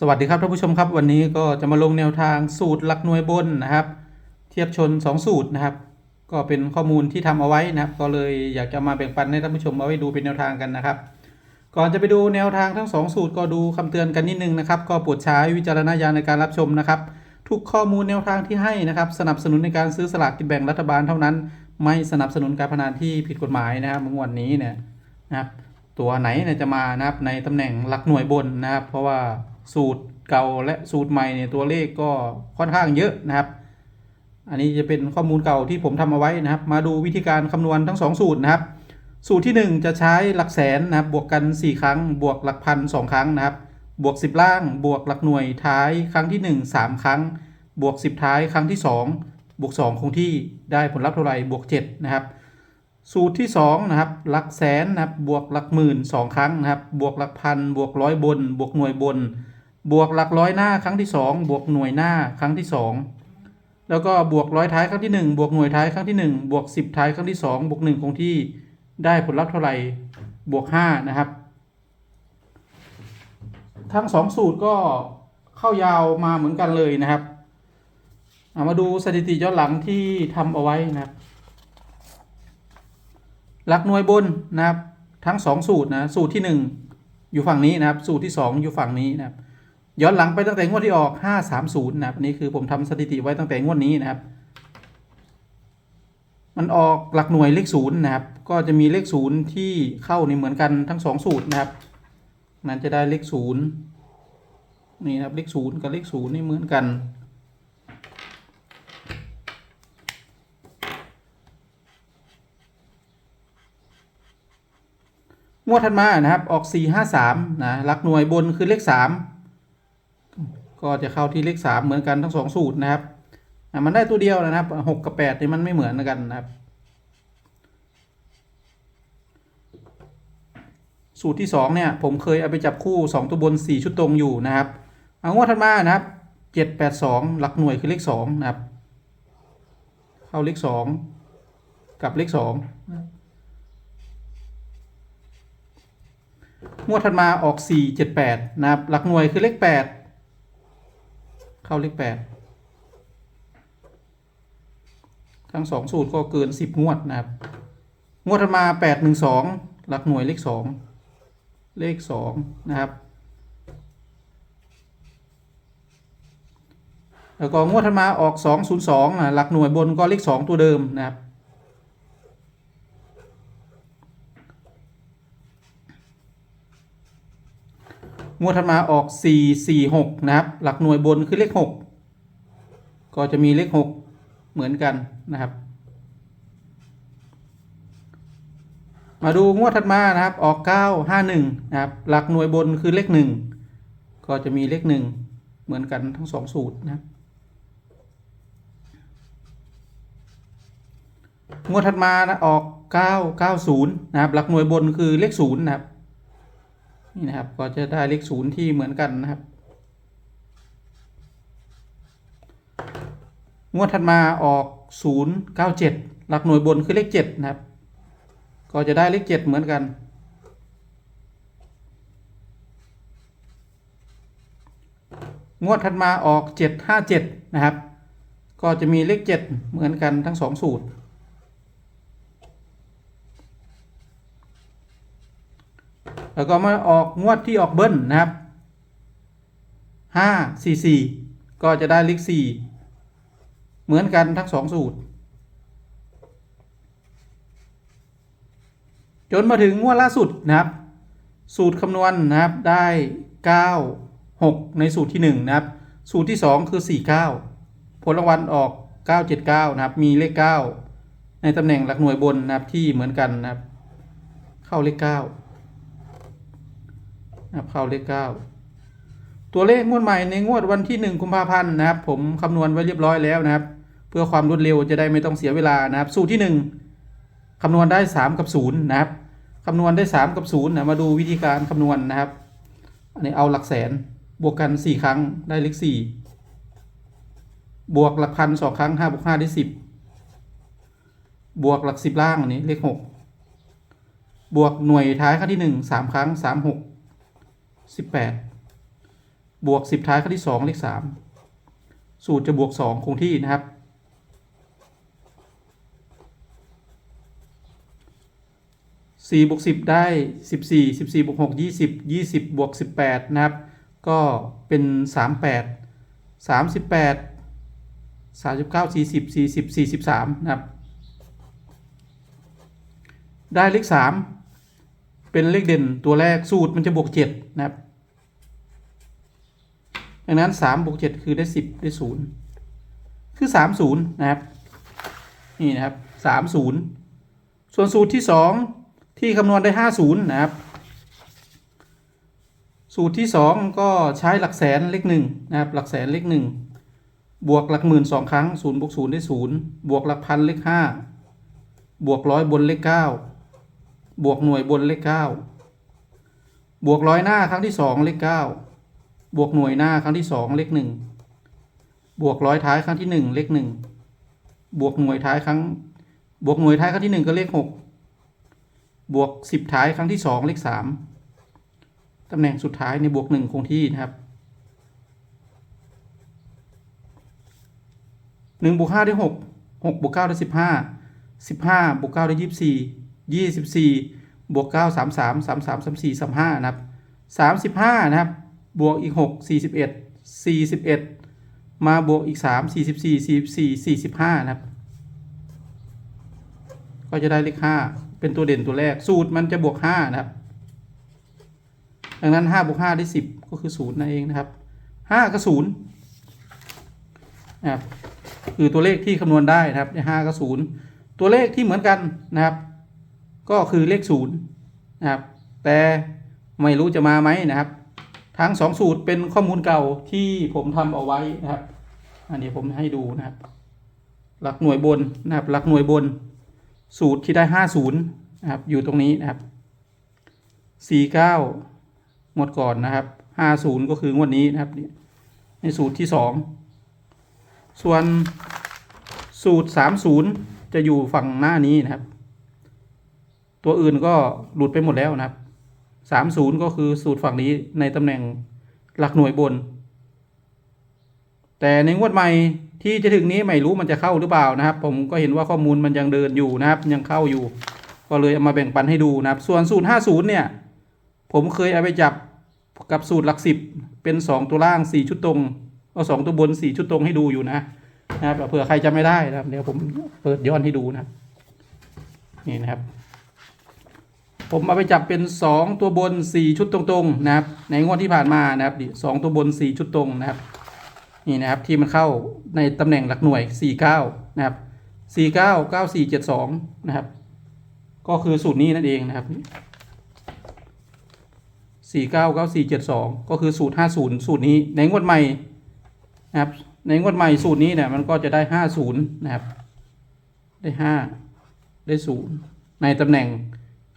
สวัสดีครับท่านผู้ชมครับ วันนี้ก็จะมาลงแนวทางสูตรหลักหน่วยบนนะครับ เทียบชน 2 สูตรนะครับ ก็เป็นข้อมูลที่ทำเอาไว้นะครับ ก็เลยอยากจะมาแบ่งปันให้ท่านผู้ชมเอาไว้ดูเป็นแนวทางกันนะครับ ก่อนจะไปดูแนวทางทั้ง 2 สูตรก็ดูคำเตือนกันนิดนึงนะครับ ก็โปรดใช้วิจารณญาณในการรับชมนะครับ ทุกข้อมูลแนวทางที่ให้นะครับ สนับสนุนในการซื้อสลากกินแบ่งรัฐบาลเท่านั้น ไม่สนับสนุนการพนันที่ผิดกฎหมายนะครับเมื่อวันนี้เนี่ยนะครับ ตัวไหนจะมานะครับในตำแหน่งหลักหน่วยบนนะครับ เพราะว่า สูตรเก่าและสูตรใหม่เนี่ยตัวเลขก็ค่อนข้างเยอะนะครับ อันนี้จะเป็นข้อมูลเก่าที่ผมทำเอาไว้นะครับ มาดูวิธีการคำนวณทั้ง 2 สูตรนะครับ สูตรที่ 1 จะใช้หลักแสนนะครับบวกกัน 4 ครั้ง บวกหลักพัน2ครั้งนะครับ บวก 10 ล่าง บวกหลักหน่วยท้ายครั้งที่ 1 3 ครั้ง บวก 10 ท้ายครั้งที่ 2 บวก 2 คงที่ได้ผลลัพธ์เท่าไหร่บวก 7 นะครับสูตรที่2นะครับหลักแสนนะครับบวกหลักหมื่น 2 ครั้งนะครับบวกหลักพันบวกร้อยบน บวกหน่วยบน บวกหลักร้อยหน้าครั้งที่ 2 บวกหน่วยหน้าครั้งที่ 2 แล้วก็บวกร้อยท้ายครั้งที่ 1 บวกหน่วยท้ายครั้งที่ 1 บวก 10 ท้ายครั้งที่ 2 บวก1คงที่ได้ผลลัพธ์เท่าไหร่บวก 5 นะครับ ทั้ง 2 สูตรก็เข้ายาวมาเหมือนกันเลยนะครับามาดูสถิติย้อนหลังที่ทำเอาไว้นะครับ หลักหน่วยบนนะครับ ทั้ง 2 สูตรนะ สูตรที่ 1 อยู่ฝั่งนี้นะครับ สูตรที่ 2 อยู่ฝั่งนี้นะครับ ย้อนหลังไปตั้งแต่งวดที่ออก 530 นะครับนนี่คือผมทำสถิติไว้ตั้งแต่งวดนี้นะครับ มันออกหลักหน่วยเลขศูนย์นะครับ ก็จะมีเลขศูนย์ที่เข้าในเหมือนกันทั้งสองสูตรนะครับ นั้นจะได้เลขศูนย์นี่นะครับเลขศูนย์กับเลขศูนย์นี่เหมือนกัน งวดถัดมานะครับออก 4 5 3นะหลักหน่วยบนคือเลข 3 ก็จะเข้าที่เลข3เหมือนกันทั้งสองสูตรนะครับอะมันได้ตัวเดียวนะครับ6กับ8นี่มันไม่เหมือนกันนะครับ สูตรที่2เนี่ย ผมเคยเอาไปจับคู่2ตัวบน4ชุดตรงอยู่นะครับเอางวดถัดมานะครับ7 8 2หลักหน่วยคือเลข2นะครับ เข้าเลข2กับเลข2งวดถัดมาออก 4 7 8 นะครับ หลักหน่วยคือเลข 8 เข้าเลขแปดทั้งสองสูตรก็เกินสิบงวดนะครับ งวดมาแปดหนึ่งสองหลักหน่วยเลขสองเลขสองนะครับ แล้วก็งวดถัดมาออก 2 0 2อะหลักหน่วยบนก็เลข 2 ตัวเดิมนะครับ งวดถัดมาออก 4 4 6 นะครับ หลักหน่วยบนคือเลข 6 ก็จะมีเลข 6 เหมือนกันนะครับ มาดูงวดถัดมานะครับ ออก 9 5 1 นะครับ หลักหน่วยบนคือเลข 1 ก็จะมีเลข 1 เหมือนกันทั้ง 2 สูตรนะครับงวดถัดมานะออก 9 9 0 นะครับ หลักหน่วยบนคือเลข 0 นะครับ นี่นะครับก็จะได้เลขศูนย์ที่เหมือนกันนะครับ งวดถัดมาออก 0 9 7 หลักหน่วยบนคือเลข 7 นะครับ ก็จะได้เลข 7 เหมือนกัน งวดถัดมาออก 7 5 7 นะครับ ก็จะมีเลข 7 เหมือนกันทั้ง 2 สูตร แล้วก็มาออกงวดที่ออกเบิ้ลนะครับห้าสี่สี่ก็จะได้เลขสี่เหมือนกันทั้งสองสูตร จนมาถึงงวดล่าสุดนะครับ สูตรคำนวณนะครับได้9 6ในสูตรที่1นะครับ สูตรที่2คือ49ผลรางวัลออก979นะครับ มีเลข9ในตำแหน่งหลักหน่วยบนนะครับที่เหมือนกันนะครับ เข้าเลข9 นะครับเข้าเลขเก้าตัวเลขงวดใหม่ในงวดวันที่หนึ่งกุมภาพันธ์นะครับ ผมคำนวณไว้เรียบร้อยแล้วนะครับ เพื่อความรวดเร็วจะได้ไม่ต้องเสียเวลานะครับ สูตรที่หนึ่งคำนวณได้สามกับศูนย์นะครับคำนวณได้สามกับศูนย์นะมาดูวิธีการคำนวณนะครับ อันนี้เอาหลักแสนบวกกันสี่ครั้งได้เลขสี่บวกหลักพันสองครั้งห้าบวกห้าได้สิบบวกหลักสิบล่างอันนี้เลขหกบวกหน่วยท้ายครั้งที่หนึ่งสามครั้งสามหก สิบแปดบวกสิบท้ายครั้งที่สองเลขสามสูตรจะบวกสองคงที่นะครับสี่บวกสิบได้สิบสี่สิบสี่บวกหกยี่สิบยี่สิบบวกสิบแปดนะครับ ก็เป็นสามแปดสามสิบแปดสามสิบเก้าสี่สิบสี่สิบสี่สิบสามนะครับ ได้เลขสามเป็นเลขเด่นตัวแรกสูตรมันจะบวกเจ็ด นะครับ ดังนั้นสามบวกเจ็ดคือได้สิบได้ศูนย์คือสามศูนย์นะครับ นี่นะครับสามศูนย์ส่วนสูตรที่สองที่คำนวณได้ห้าศูนย์นะครับ สูตรที่สองก็ใช้หลักแสนเลขหนึ่งนะครับ หลักแสนเลขหนึ่งบวกหลักหมื่นสองครั้งศูนย์บวกศูนย์ได้ศูนย์บวกหลักพันเลขห้าบวกร้อยบนเลขเก้าบวกหน่วยบนเลขเก้า บวกร้อยหน้าครั้งที่สองเลขเก้าบวกหน่วยหน้าครั้งที่สองเลขหนึ่งบวกร้อยท้ายครั้งที่หนึ่งเลขหนึ่งบวกหน่วยท้ายครั้ง บวกหน่วยท้ายครั้งที่หนึ่งก็เลขหกบวกสิบท้ายครั้งที่สองเลขสามตำแหน่งสุดท้ายในบวกหนึ่งคงที่นะครับหนึ่งบวกห้าได้หกหกบวกเก้าได้สิบห้าสิบห้าบวกเก้าได้ยี่สิบสี่ยี่สิบสี่ บวกเก้าสามสามสามสามสามสี่สามห้านะครับสามสิบห้านะครับ บวกอีกหกสี่สิบเอ็ดสี่สิบเอ็ดมาบวกอีกสามสี่สิบสี่สี่สี่สี่สิบห้านะครับ ก็จะได้เลขห้าเป็นตัวเด่นตัวแรก สูตรมันจะบวกห้านะครับ ดังนั้นห้าบวกห้าได้สิบก็คือศูนย์นั่นเองนะครับห้าก็ศูนย์นะครับ คือตัวเลขที่คำนวณได้นะครับห้าก็ศูนย์ตัวเลขที่เหมือนกันนะครับ ก็คือเลขศูนย์นะครับ แต่ไม่รู้จะมาไหมนะครับ ทั้งสองสูตรเป็นข้อมูลเก่าที่ผมทำเอาไว้นะครับ อันนี้ผมให้ดูนะครับ หลักหน่วยบนนะครับ หลักหน่วยบน สูตรที่ได้ห้าศูนย์นะครับ อยู่ตรงนี้นะครับสี่เก้างวดก่อนนะครับห้าศูนย์ก็คืองวดนี้นะครับนี่ในสูตรที่สองส่วนสูตรสามศูนย์จะอยู่ฝั่งหน้านี้นะครับ ตัวอื่นก็หลุดไปหมดแล้วนะครับสามศูนย์ก็คือสูตรฝั่งนี้ในตำแหน่งหลักหน่วยบน แต่ในงวดใหม่ที่จะถึงนี้ไม่รู้มันจะเข้าหรือเปล่านะครับ ผมก็เห็นว่าข้อมูลมันยังเดินอยู่นะครับ ยังเข้าอยู่ ก็เลยเอามาแบ่งปันให้ดูนะครับ ส่วนสูตรห้าศูนย์เนี่ย ผมเคยเอาไปจับกับสูตรหลักสิบเป็นสองตัวล่างสี่ชุดตรงเอาสองตัวบนสี่ชุดตรงให้ดูอยู่นะนะครับเผื่อใครจะไม่ได้นะครับ เดี๋ยวผมเปิดย้อนให้ดูนะนี่นะครับ ผมเอาไปจับเป็นสองตัวบนสี่ชุดตรงๆนะครับ ในงวดที่ผ่านมานะครับสองตัวบนสี่ชุดตรงนะครับ นี่นะครับที่มันเข้าในตำแหน่งหลักหน่วยสี่เก้านะครับสี่เก้าเก้าสี่เจ็ดสองนะครับ ก็คือสูตรนี้นั่นเองนะครับสี่เก้าเก้าสี่เจ็ดสองก็คือสูตรห้าศูนย์สูตรนี้ในงวดใหม่นะครับ ในงวดใหม่สูตรนี้เนี่ยมันก็จะได้ห้าศูนย์นะครับ ได้ห้าได้ศูนย์ในตำแหน่ง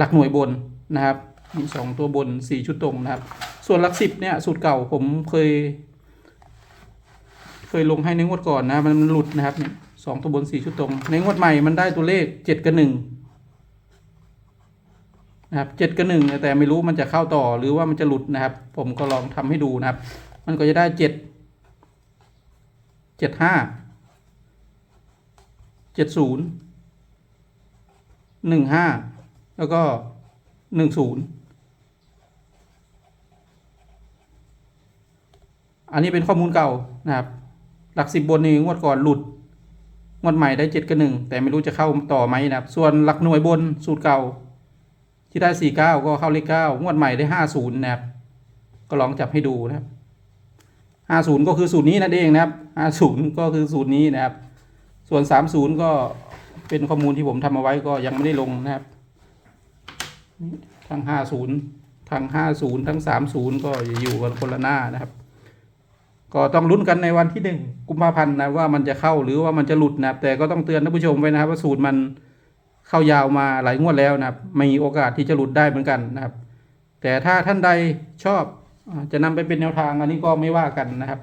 หลักหน่วยบนนะครับ มีสองตัวบนสี่ชุดตรงนะครับ ส่วนหลักสิบเนี่ยสูตรเก่าผมเคย เคยลงให้ในงวดก่อนนะ มันหลุดนะครับเนี่ยสองตัวบนสี่ชุดตรง ในงวดใหม่มันได้ตัวเลขเจ็ดกับหนึ่งนะครับเจ็ดกับหนึ่งแต่ไม่รู้มันจะเข้าต่อหรือว่ามันจะหลุดนะครับ ผมก็ลองทำให้ดูนะครับ มันก็จะได้เจ็ดเจ็ดห้าเจ็ดศูนย์หนึ่งห้า แล้วก็หนึ่งศูนย์อันนี้เป็นข้อมูลเก่านะครับ หลักสิบบนนี่งวดก่อนหลุด งวดใหม่ได้เจ็ดกับหนึ่งแต่ไม่รู้จะเข้าต่อไหมนะครับ ส่วนหลักหน่วยบนสูตรเก่า ที่ได้สี่เก้าก็เข้าเลขเก้างวดใหม่ได้ห้าศูนย์นะครับ ก็ลองจับให้ดูนะครับห้าศูนย์ก็คือสูตรนี้นั่นเองนะครับห้าศูนย์ก็คือสูตรนี้นะครับ ส่วนสามศูนย์ก็เป็นข้อมูลที่ผมทำเอาไว้ก็ยังไม่ได้ลงนะครับ ทั้งห้าศูนย์ทั้งห้าศูนย์ทั้งสามศูนย์ก็อยู่กันคนละหน้านะครับ ก็ต้องลุ้นกันในวันที่หนึ่งกุมภาพันธ์นะว่ามันจะเข้าหรือว่ามันจะหลุดนะครับ แต่ก็ต้องเตือนท่านผู้ชมไว้นะครับ ว่าสูตรมันเข้ายาวมาหลายงวดแล้วนะครับมีโอกาสที่จะหลุดได้เหมือนกันนะครับ แต่ถ้าท่านใดชอบจะนำไปเป็นแนวทางอันนี้ก็ไม่ว่ากันนะครับ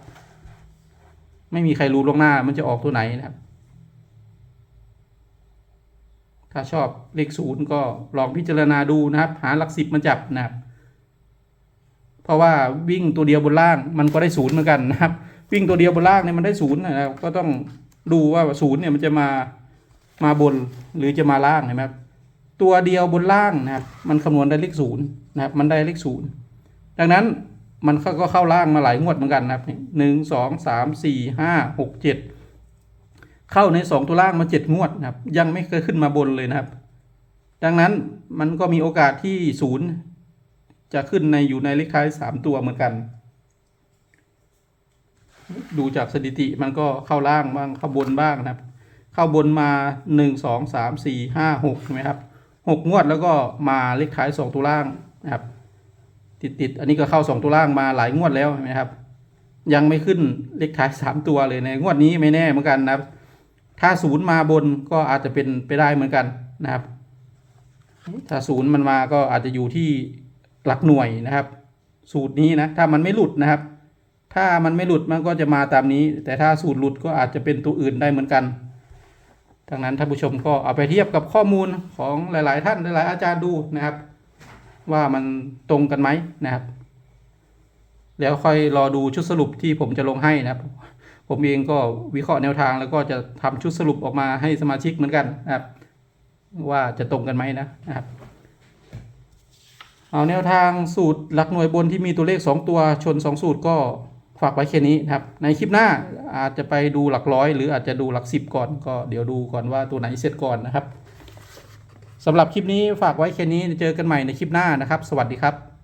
ไม่มีใครรู้ล่วงหน้ามันจะออกตัวไหนนะครับ ถ้าชอบเลขศูนย์ก็ลองพิจารณาดูนะครับ หาหลักสิบมาจับนะครับ เพราะว่าวิ่งตัวเดียวบนล่างมันก็ได้ศูนย์เหมือนกันนะครับ วิ่งตัวเดียวบนล่างเนี่ยมันได้ศูนย์นะครับก็ต้องดูว่าศูนย์เนี่ยมันจะมามาบนหรือจะมาล่างเห็นไหมครับตัวเดียวบนล่างนะครับ มันคำนวณได้เลขศูนย์นะครับ มันได้เลขศูนย์ดังนั้นมันก็เข้าล่างมาหลายงวดเหมือนกันนะครับหนึ่งสองสามสี่ห้าหกเจ็ด เข้าในสองตัวล่างมาเจ็ดงวดนะครับ ยังไม่เคยขึ้นมาบนเลยนะครับ ดังนั้นมันก็มีโอกาสที่ศูนย์จะขึ้นในอยู่ในเลขท้ายสามตัวเหมือนกัน ดูจากสถิติมันก็เข้าล่างบ้างเข้าบนบ้างนะครับ เข้าบนมาหนึ่งสองสามสี่ห้าหกใช่ไหมครับหกงวดแล้วก็มาเลขท้ายสองตัวล่างนะครับ ติดติดๆอันนี้ก็เข้าสองตัวล่างมาหลายงวดแล้วใช่ไหมครับยังไม่ขึ้นเลขท้ายสามตัวเลยในงวดนี้ไม่แน่เหมือนกันนะครับ ถ้าศูนย์มาบนก็อาจจะเป็นไปได้เหมือนกันนะครับ ถ้าศูนย์มันมาก็อาจจะอยู่ที่หลักหน่วยนะครับ สูตรนี้นะถ้ามันไม่หลุดนะครับ ถ้ามันไม่หลุดมันก็จะมาตามนี้ แต่ถ้าสูตรหลุดก็อาจจะเป็นตัวอื่นได้เหมือนกันดังนั้นท่านผู้ชมก็เอาไปเทียบกับข้อมูลของหลาย ๆ ท่านหลาย ๆ อาจารย์ดูนะครับ ว่ามันตรงกันไหมนะครับ แล้วค่อยรอดูชุดสรุปที่ผมจะลงให้นะครับ ผมเองก็วิเคราะห์แนวทางแล้วก็จะทำชุดสรุปออกมาให้สมาชิกเหมือนกันนะครับ ว่าจะตรงกันไหมนะนะครับเอาแนวทางสูตรหลักหน่วยบนที่มีตัวเลข 2 ตัวชน 2 สูตรก็ฝากไว้แค่นี้นะครับ ในคลิปหน้าอาจจะไปดูหลักร้อย หรืออาจจะดูหลักสิบก่อนก็เดี๋ยวดูก่อนว่าตัวไหนเสร็จก่อนนะครับสำหรับคลิปนี้ฝากไว้แค่นี้เจอกันใหม่ในคลิปหน้านะครับ สวัสดีครับ